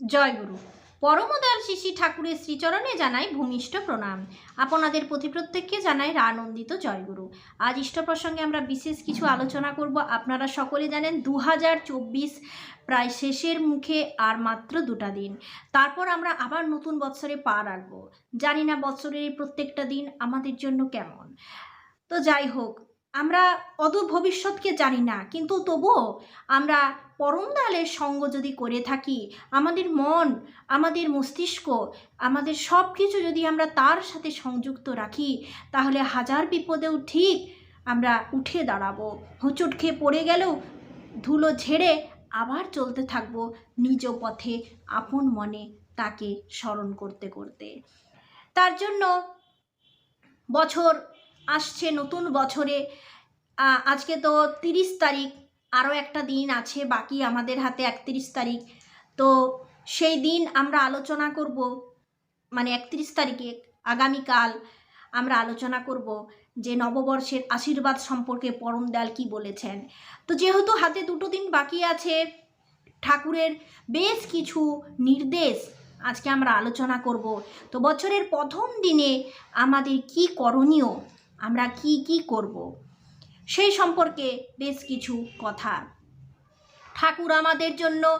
জয় গুরু পরমদয়াল শিশি ঠাকুরের শ্রীচরণে জানাই ভূমিষ্ঠ প্রণাম। আপনাদের প্রতি প্রত্যেককে জানাই আনন্দিত জয়গুরু। আজ ইষ্ট প্রসঙ্গে আমরা বিশেষ কিছু আলোচনা করব। আপনারা সকলে জানেন দু হাজার চব্বিশ প্রায় শেষের মুখে আর মাত্র দুটা দিন। তারপর আমরা আবার নতুন বৎসরে পা রাখব। জানি না বৎসরের প্রত্যেকটা দিন আমাদের জন্য কেমন। তো যাই হোক আমরা অদূর ভবিষ্যৎকে জানি না, কিন্তু তবুও আমরা পরম দয়ালের সঙ্গ যদি করে থাকি, আমাদের মন, আমাদের মস্তিষ্ক, আমাদের সব কিছু যদি আমরা তার সাথে সংযুক্ত রাখি, তাহলে হাজার বিপদেও ঠিক আমরা উঠে দাঁড়াবো। হোঁচট খেয়ে পড়ে গেলেও ধুলো ঝেড়ে আবার চলতে থাকব নিজ পথে, আপন মনে তাকে স্মরণ করতে করতে। তার জন্য বছর আসছে নতুন বছরে। আজকে তো তিরিশ তারিখ, আরও একটা দিন আছে বাকি আমাদের হাতে একত্রিশ তারিখ। তো সেই দিন আমরা আলোচনা করব মানে একত্রিশ তারিখে আগামীকাল আমরা আলোচনা করব যে নববর্ষের আশীর্বাদ সম্পর্কে পরম দয়াল কী বলেছেন। তো যেহেতু হাতে দুটো দিন বাকি আছে, ঠাকুরের বেশ কিছু নির্দেশ আজকে আমরা আলোচনা করব। তো বছরের প্রথম দিনে আমাদের কি করণীয়? আমরা কি কি করব? সেই সম্পর্কে বেশ কিছু কথা। ঠাকুর আমাদের জন্য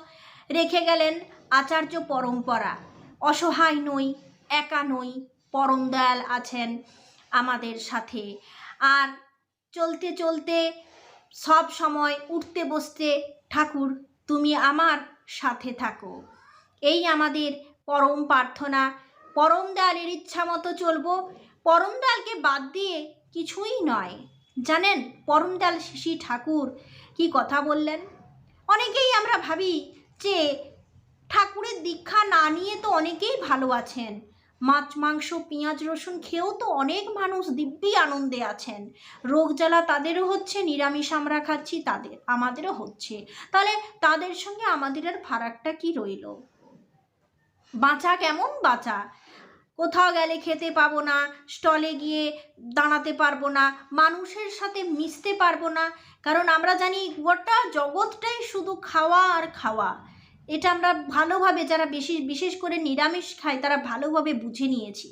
রেখে গেলেন আচার্য পরম্পরা। অসহায় নই, একা নই, পরম দয়াল আছেন আমাদের সাথে। আর চলতে চলতে সব সময় উঠতে, বসতে, ঠাকুর, তুমি আমার সাথে থাকো। এই আমাদের পরম প্রার্থনা। পরম দয়ালের ইচ্ছা মতো চলবো। পরম দয়ালকে বাদ দিয়ে কিছুই নয়। জানেন পরমদাল শিশি ঠাকুর কি কথা বললেন? অনেকেই আমরা ভাবি যে ঠাকুরের দীক্ষা না নিয়ে তো অনেকেই ভালো আছেন। মাছ, মাংস, পেঁয়াজ, রসুন খেয়েও তো অনেক মানুষ দিব্যি আনন্দে আছেন। রোগ জ্বালা তাদেরও হচ্ছে, নিরামিষ আমরা খাচ্ছি, তাদের, আমাদেরও হচ্ছে। তাহলে তাদের সঙ্গে আমাদের আর ফারাকটা কি রইল? বাঁচা কেমন বাঁচা? কোথাও গেলে খেতে পাবো না স্টলে গিয়ে দাঁড়াতে পারব না, মানুষের সাথে মিশতে পারব না। কারণ আমরা জানি গোটা জগৎটাই শুধু খাওয়া আর খাওয়া। এটা আমরা ভালোভাবে যারা বেশি, বিশেষ করে নিরামিষ খায় তারা ভালোভাবে বুঝে নিয়েছি।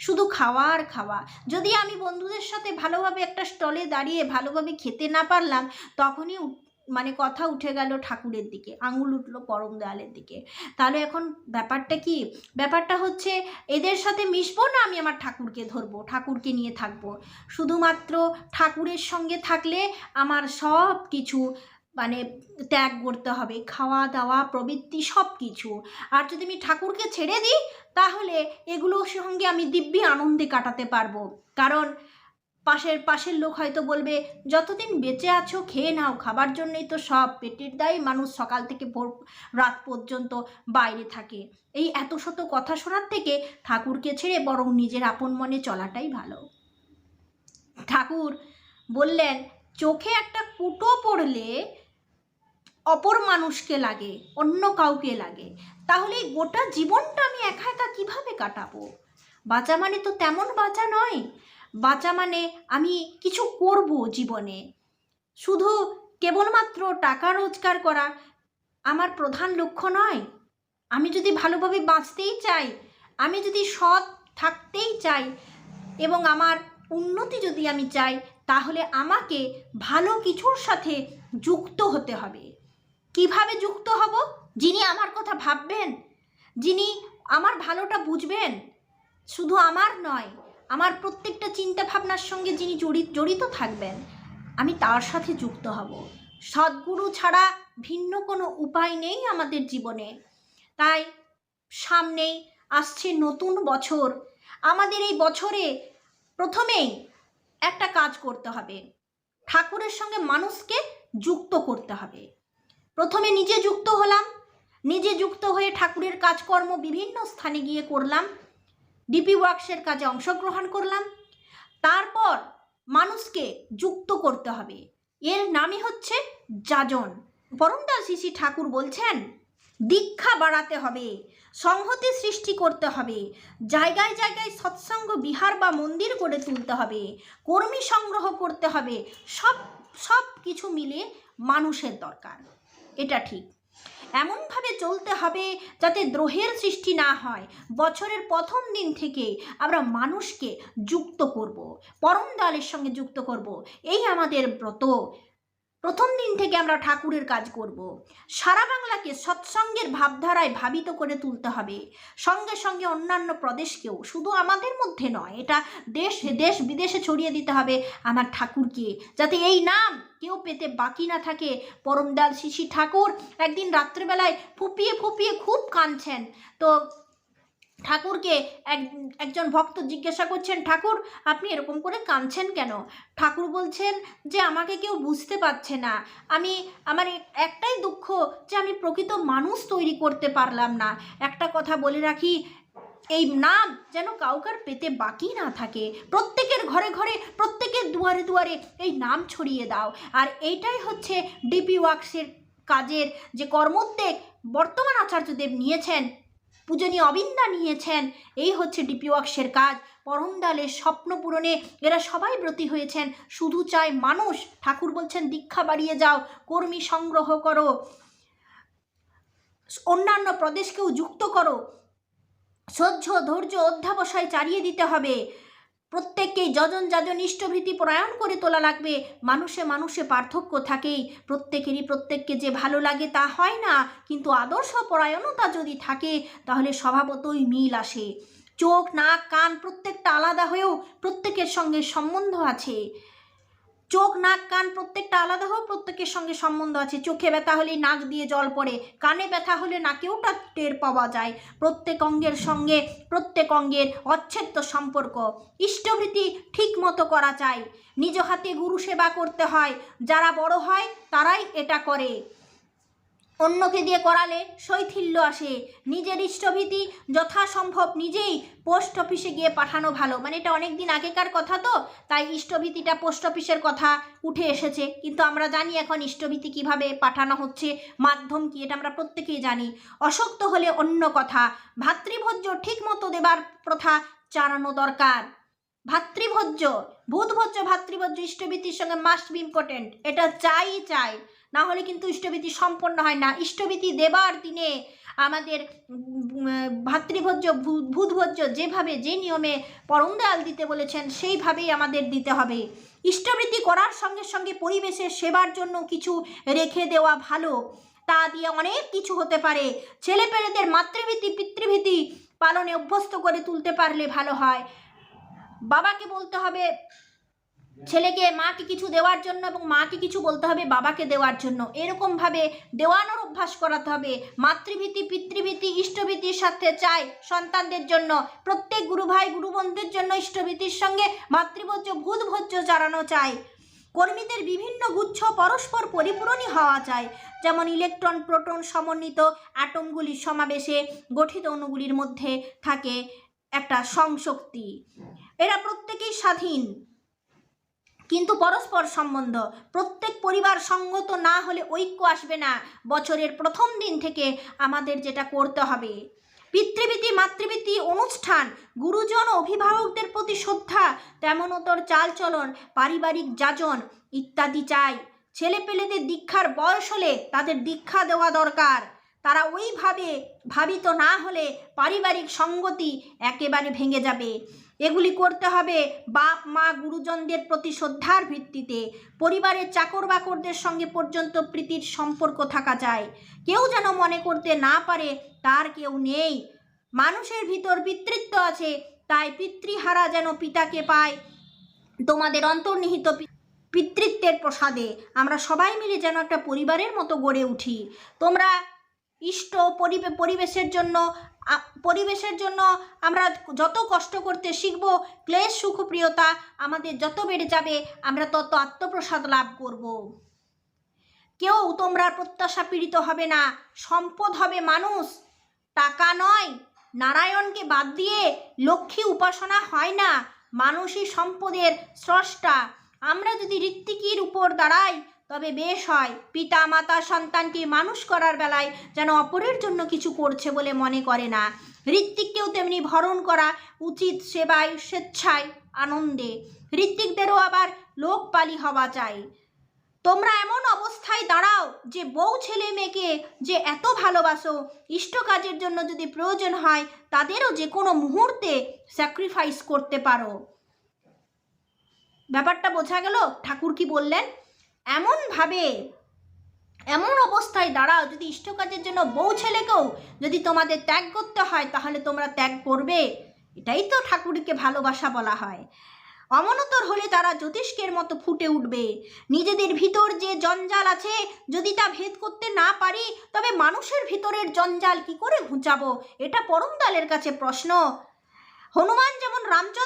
শুধু খাওয়া আর খাওয়া। যদি আমি বন্ধুদের সাথে ভালোভাবে একটা স্টলে দাঁড়িয়ে ভালোভাবে খেতে না পারলাম, তখনই মানে কথা উঠে গেল ঠাকুরের দিকে, আঙুল উঠল পরম দেয়ালের দিকে। তাহলে এখন ব্যাপারটা কি? ব্যাপারটা হচ্ছে, এদের সাথে মিশবো না আমি আমার ঠাকুরকে ধরবো, ঠাকুরকে নিয়ে থাকব? শুধুমাত্র ঠাকুরের সঙ্গে থাকলে আমার সব কিছু মানে ত্যাগ করতে হবে, খাওয়া দাওয়া, প্রবৃত্তি সব কিছু। আর যদি আমি ঠাকুরকে ছেড়ে দিই, তাহলে এগুলোর সঙ্গে আমি দিব্যি আনন্দে কাটাতে পারব। কারণ পাশের পাশের লোক হয়তো বলবে, যতদিন বেঁচে আছো, খেয়ে নাও, খাবার জন্যই তো সব পেটের দায় মানুষ সকাল থেকে ভোর রাত পর্যন্ত বাইরে থাকে। এই এত শত কথা শোনার থেকে ঠাকুরকে ছেড়ে বরং নিজের আপন মনে চলাটাই ভালো। ঠাকুর বললেন, চোখে একটা কুটো পড়লে অপর মানুষকে লাগে, অন্য কাউকে লাগে। তাহলে গোটা জীবনটা আমি একা একা কীভাবে কাটাবো? বাঁচা মানে তো তেমন বাঁচা নয়। বাঁচা মানে আমি কিছু করব জীবনে। শুধু কেবলমাত্র টাকা রোজগার করা আমার প্রধান লক্ষ্য নয়। আমি যদি ভালোভাবে বাঁচতেই চাই, আমি যদি সৎ থাকতেই চাই এবং আমার উন্নতি যদি আমি চাই, তাহলে আমাকে ভালো কিছুর সাথে যুক্ত হতে হবে। কীভাবে যুক্ত হব? যিনি আমার কথা ভাববেন, যিনি আমার ভালোটা বুঝবেন, শুধু আমার নয় আমার প্রত্যেকটা চিন্তা ভাবনার সঙ্গে যিনি জড়িত জড়িত থাকবেন, আমি তার সাথে যুক্ত হব। সদ্গুরু ছাড়া ভিন্ন কোনো উপায় নেই আমাদের জীবনে। তাই সামনেই আসছে নতুন বছর। আমাদের এই বছরে প্রথমেই একটা কাজ করতে হবে। ঠাকুরের সঙ্গে মানুষকে যুক্ত করতে হবে। প্রথমে নিজে যুক্ত হলাম, নিজে যুক্ত হয়ে ঠাকুরের কাজকর্ম বিভিন্ন স্থানে গিয়ে করলাম। ডিপি ওয়ার্কসের কাজে অংশগ্রহণ করলাম। তারপর মানুষকে যুক্ত করতে হবে। এর নামই হচ্ছে যাজন। পরমদাস শিশি ঠাকুর বলছেন, দীক্ষা বাড়াতে হবে, সংহতি সৃষ্টি করতে হবে, জায়গায় জায়গায় সৎসঙ্গ, বিহার বা মন্দির গড়ে তুলতে হবে, কর্মী সংগ্রহ করতে হবে, সব সব কিছু মিলে মানুষের দরকার। এটা ঠিক। এমনভাবে চলতে হবে যাতে দ্রোহের সৃষ্টি না হয়। বছরের প্রথম দিন থেকে আমরা মানুষকে যুক্ত করব, পরম দলের সঙ্গে যুক্ত করব। এই আমাদের ব্রত। প্রথম দিন থেকে আমরা ঠাকুরের কাজ করব। সারা বাংলাকে সৎসঙ্গের ভাবধারায় ভাবিত করে তুলতে হবে। সঙ্গে সঙ্গে অন্যান্য প্রদেশকেও, শুধু আমাদের মধ্যে নয়, এটা দেশ দেশ বিদেশে ছড়িয়ে দিতে হবে আমার ঠাকুরকে, যাতে এই নাম কেউ পেতে বাকি না থাকে। পরমদাল শিশি ঠাকুর একদিন রাত্রেবেলায় ফুপিয়ে ফুপিয়ে খুব কাঁদছেন। তো ঠাকুরকে এক, একজন ভক্ত জিজ্ঞাসা করছেন, ঠাকুর, আপনি এরকম করে কাঁদছেন কেন? ঠাকুর বলছেন যে, আমাকে কেউ বুঝতে পারছে না। আমি, আমার একটাই দুঃখ যে, আমি প্রকৃত মানুষ তৈরি করতে পারলাম না। একটা কথা বলে রাখি, এই নাম যেন কাউকার পেতে বাকি না থাকে। প্রত্যেকের ঘরে ঘরে, প্রত্যেকের দুয়ারে দুয়ারে এই নাম ছড়িয়ে দাও। আর এইটাই হচ্ছে ডিপি ওয়ার্কসের কাজের যে কর্মোদ্যোগ বর্তমান আচার্যদেব নিয়েছেন পূজনীয় অবিন্দা নিয়েছেন। এই হচ্ছে ডিপি ওয়াক্সের কাজ। পরমদালের স্বপ্ন পূরণে এরা সবাই ব্রতী হয়েছেন। শুধু চায় মানুষ। ঠাকুর বলছেন, দীক্ষা বাড়িয়ে যাও, কর্মী সংগ্রহ করো। অন্যান্য প্রদেশকেও যুক্ত করো। সহ্য, ধৈর্য, অধ্যাবসায় চালিয়ে দিতে হবে। প্রত্যেককেই যজন যাজন ইষ্টভীতি পরায়ণ করে তোলা লাগবে। মানুষে মানুষে পার্থক্য থাকেই। প্রত্যেকেরই প্রত্যেককে যে ভালো লাগে তা হয় না, কিন্তু আদর্শ পরায়ণতা যদি থাকে, তাহলে স্বভাবতই মিল আসে। চোখ, নাক, কান প্রত্যেকটা আলাদা হয়েও প্রত্যেকের সঙ্গে সম্বন্ধ আছে। চোখ, নাক, কান প্রত্যেকটা আলাদা হোক, প্রত্যেকের সঙ্গে সম্বন্ধ আছে। চোখে ব্যথা হলে নাক দিয়ে জল পড়ে, কানে ব্যথা হলে নাকেওটা টের পাওয়া যায়। প্রত্যেক অঙ্গের সঙ্গে, প্রত্যেক অঙ্গের অচ্ছেদ্য সম্পর্ক। ইষ্টভৃতি ঠিক মতো করা চাই নিজ হাতে গুরু সেবা করতে হয়। যারা বড় হয়, তারাই এটা করে। অন্যকে দিয়ে করালে শৈথিল্য আসে। নিজের ইষ্টভীতি যথাসম্ভব নিজেই পোস্ট অফিসে গিয়ে পাঠানো ভালো। মানে এটা অনেক দিন আগেকার কথা তো, তাই ইষ্টভীতিটা পোস্ট অফিসের কথা উঠে এসেছে। কিন্তু আমরা জানি এখন ইষ্টভীতি কীভাবে পাঠানো হচ্ছে, মাধ্যম কি, এটা আমরা প্রত্যেকেই জানি। অশক্ত হলে অন্য কথা। ভাতৃভোজ্য ঠিক মতো দেবার প্রথা চালানো দরকার। ভাতৃভোজ্য, ভূতভোজ্য, ভাতৃভোজ্য ইষ্টভীতির সঙ্গে মাস্ট বি ইম্পর্টেন্ট এটা চাই চাই। না হলে কিন্তু ইষ্টভীতি সম্পন্ন হয় না। ইষ্টভীতি দেবার দিনে আমাদের ভাতৃভোজ্য ভূতভোজ্য যেভাবে, যে নিয়মে পরম দয়াল দিতে বলেছেন, সেইভাবেই আমাদের দিতে হবে। ইষ্টবৃত্তি করার সঙ্গে সঙ্গে পরিবেশের সেবার জন্য কিছু রেখে দেওয়া ভালো। তা দিয়ে অনেক কিছু হতে পারে। ছেলেপেলেদের মাতৃভীতি, পিতৃভীতি পালনে অভ্যস্ত করে তুলতে পারলে ভালো হয়। বাবাকে বলতে হবে ছেলেকে মাকে কিছু দেওয়ার জন্য এবং মাকে কিছু বলতে হবে বাবাকে দেওয়ার জন্য। এরকমভাবে দেওয়ানোর অভ্যাস করাতে হবে। মাতৃভীতি, পিতৃভীতি, ইষ্টভীতির সাথে চাই সন্তানদের জন্য। প্রত্যেক গুরু ভাই, গুরু বোনদের জন্য ইষ্টভীতির সঙ্গে মাতৃভোজ্য, ভূতভোজ্য চালানো চাই। কর্মীদের বিভিন্ন গুচ্ছ পরস্পর পরিপূরণই হওয়া চাই। যেমন ইলেকট্রন, প্রোটন সমন্বিত অ্যাটমগুলির সমাবেশে গঠিত অণুগুলির মধ্যে থাকে একটা সংশক্তি। এরা প্রত্যেকেই স্বাধীন। কিন্তু পরস্পর সম্বন্ধ। প্রত্যেক পরিবার সঙ্গত না হলে ঐক্য আসবে না। বছরের প্রথম দিন থেকে আমাদের যেটা করতে হবে। পিতৃভীতি মাতৃভীতি অনুষ্ঠান, গুরুজন, অভিভাবকদের প্রতি শ্রদ্ধা, তেমনতর চালচলন, পারিবারিক যাজন ইত্যাদি চাই। ছেলেপেলেদের দীক্ষার বয়স হলে তাদের দীক্ষা দেওয়া দরকার। তারা ওইভাবে ভাবিত না হলে পারিবারিক সঙ্গতি একেবারে ভেঙে যাবে। এগুলি করতে হবে বাপ, মা, গুরুজনদের প্রতি শ্রদ্ধার ভিত্তিতে। পরিবারের চাকর বাকরদের সঙ্গে পর্যন্ত প্রীতির সম্পর্ক থাকা যায়। কেউ যেন মনে করতে না পারে, তার কেউ নেই। মানুষের ভিতর পিতৃত্ব আছে, তাই পিতৃহারা যেন পিতাকে পায়। তোমাদের অন্তর্নিহিত পিতৃত্বের প্রসাদে আমরা সবাই মিলে যেন একটা পরিবারের মতো গড়ে উঠি। তোমরা ইষ্ট পরিবে- পরিবেশের জন্য পরিবেশের জন্য আমরা যত কষ্ট করতে শিখব, ক্লেশ সুখপ্রিয়তা আমাদের যত বেড়ে যাবে, আমরা তত আত্মপ্রসাদ লাভ করব। কেউ তোমরা প্রত্যাশা পীড়িত হবে না, সম্পদ হবে মানুষ। টাকা নয়, নারায়ণকে বাদ দিয়ে লক্ষ্মী উপাসনা হয় না, মানুষই সম্পদের স্রষ্টা। আমরা যদি ঋত্বিকির উপর দাঁড়াই তবে বেশ হয়। পিতা মাতা সন্তানকে মানুষ করার বেলায় যেন অপরের জন্য কিছু করছে বলে মনে করে না। ঋত্বিককেও তেমনি ভরণ করা উচিত সেবায়, স্বেচ্ছায়, আনন্দে। ঋত্বিকদেরও আবার লোকপালি হওয়া চাই। তোমরা এমন অবস্থায় দাঁড়াও যে বউ ছেলে মেয়েকে যে এত ভালোবাসো, ইষ্ট কাজের জন্য যদি প্রয়োজন হয়, তাদেরও যে কোনো মুহূর্তে স্যাক্রিফাইস করতে পারো। ব্যাপারটা বোঝা গেল? ঠাকুর কি বললেন? এমনভাবে, এমন অবস্থায় দাঁড়াও যদি ইষ্ট কাজের জন্য বউ ছেলেকেও যদি তোমাদের ত্যাগ করতে হয়, তাহলে তোমরা ত্যাগ করবে। এটাই তো ঠাকুরকে ভালোবাসা বলা হয়। অমনতর হলে তারা জ্যোতিষ্কের মতো ফুটে উঠবে। নিজেদের ভিতর যে জঞ্জাল আছে, যদি তা ভেদ করতে না পারি, তবে মানুষের ভিতরের জঞ্জাল কি করে ঘুচাবো? এটা পরমদালের কাছে প্রশ্ন। হনুমান যেমন রামচন্দ্রের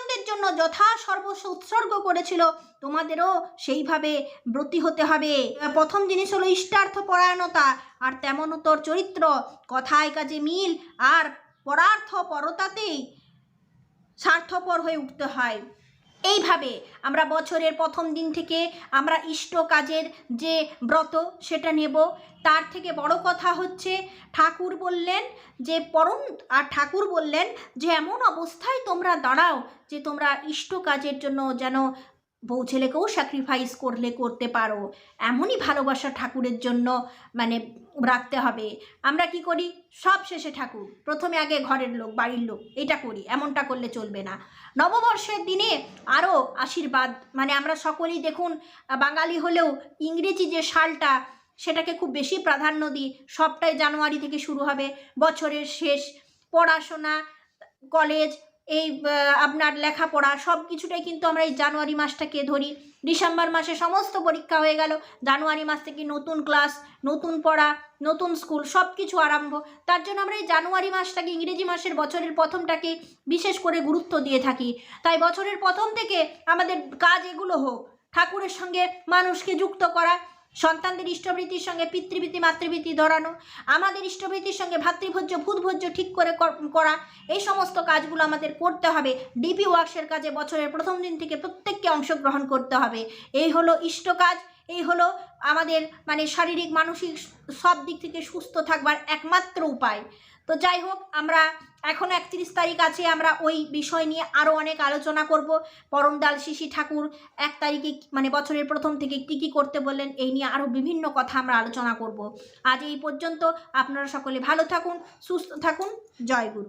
জন্য যথা সর্বস্ব উৎসর্গ করেছিল, তোমাদেরও সেইভাবে ব্রতী হতে হবে। প্রথম জিনিস হলো ইষ্টার্থ পরায়ণতা, আর তেমন তোর চরিত্র, কথায় কাজে মিল, আর পরার্থ পরতাতেই স্বার্থপর হয়ে উঠতে হয়। এইভাবে আমরা বছরের প্রথম দিন থেকে আমরা ইষ্ট কাজের যে ব্রত সেটা নেব। তার থেকে বড় কথা হচ্ছে ঠাকুর বললেন যে, পরম আর ঠাকুর বললেন যে, এমন অবস্থায় তোমরা দাঁড়াও যে, তোমরা ইষ্ট কাজের জন্য যেন বউ ছেলেকেও স্যাক্রিফাইস করলে, করতে পারো। এমনই ভালোবাসা ঠাকুরের জন্য মানে রাখতে হবে। আমরা কি করি? সব শেষে ঠাকুর, প্রথমে আগে ঘরের লোক, বাড়ির লোক, এটা করি, এমনটা করলে চলবে না। নববর্ষের দিনে আরও আশীর্বাদ মানে আমরা সকলেই দেখুন, বাঙালি হলেও ইংরেজি যে সালটা, সেটাকে খুব বেশি প্রাধান্য দিই। সবটাই জানুয়ারি থেকে শুরু হবে, বছরের শেষ, পড়াশোনা, কলেজ এই আপনার লেখাপড়া সব কিছুটাই কিন্তু আমরা এই জানুয়ারি মাসটাকে ধরি। ডিসেম্বর মাসে সমস্ত পরীক্ষা হয়ে গেল। জানুয়ারি মাস থেকে নতুন ক্লাস, নতুন পড়া, নতুন স্কুল সব কিছু আরম্ভ। তার জন্য আমরা এই জানুয়ারি মাসটাকে ইংরেজি মাসের বছরের প্রথমটাকে বিশেষ করে গুরুত্ব দিয়ে থাকি। তাই বছরের প্রথম থেকে আমাদের কাজ এগুলো হোক। ঠাকুরের সঙ্গে মানুষকে যুক্ত করা সন্তানদের ইষ্টবৃত্তির সঙ্গে পিতৃবৃত্তি, মাতৃবৃত্তি ধরানো, আমাদের ইষ্টবৃত্তির সঙ্গে ভাতৃভোজ্য, ভূতভোজ্য ঠিক করে করা এই সমস্ত কাজগুলো আমাদের করতে হবে। ডিপি ওয়ার্কসের কাজে বছরের প্রথম দিন থেকে প্রত্যেককে অংশগ্রহণ করতে হবে। এই হলো ইষ্ট কাজ, এই হলো আমাদের মানে শারীরিক, মানসিক সব দিক থেকে সুস্থ থাকবার একমাত্র উপায়। তো যাই হোক, আমরা এখন একত্রিশ তারিখ আছে, আমরা ওই বিষয় নিয়ে আরও অনেক আলোচনা করব। পরমদাল শিশি ঠাকুর এক তারিখে মানে বছরের প্রথম থেকে কী কী করতে বললেন, এই নিয়ে আরও বিভিন্ন কথা আমরা আলোচনা করব। আজ এই পর্যন্ত, আপনারা সকলে ভালো থাকুন, সুস্থ থাকুন, জয় গুরু।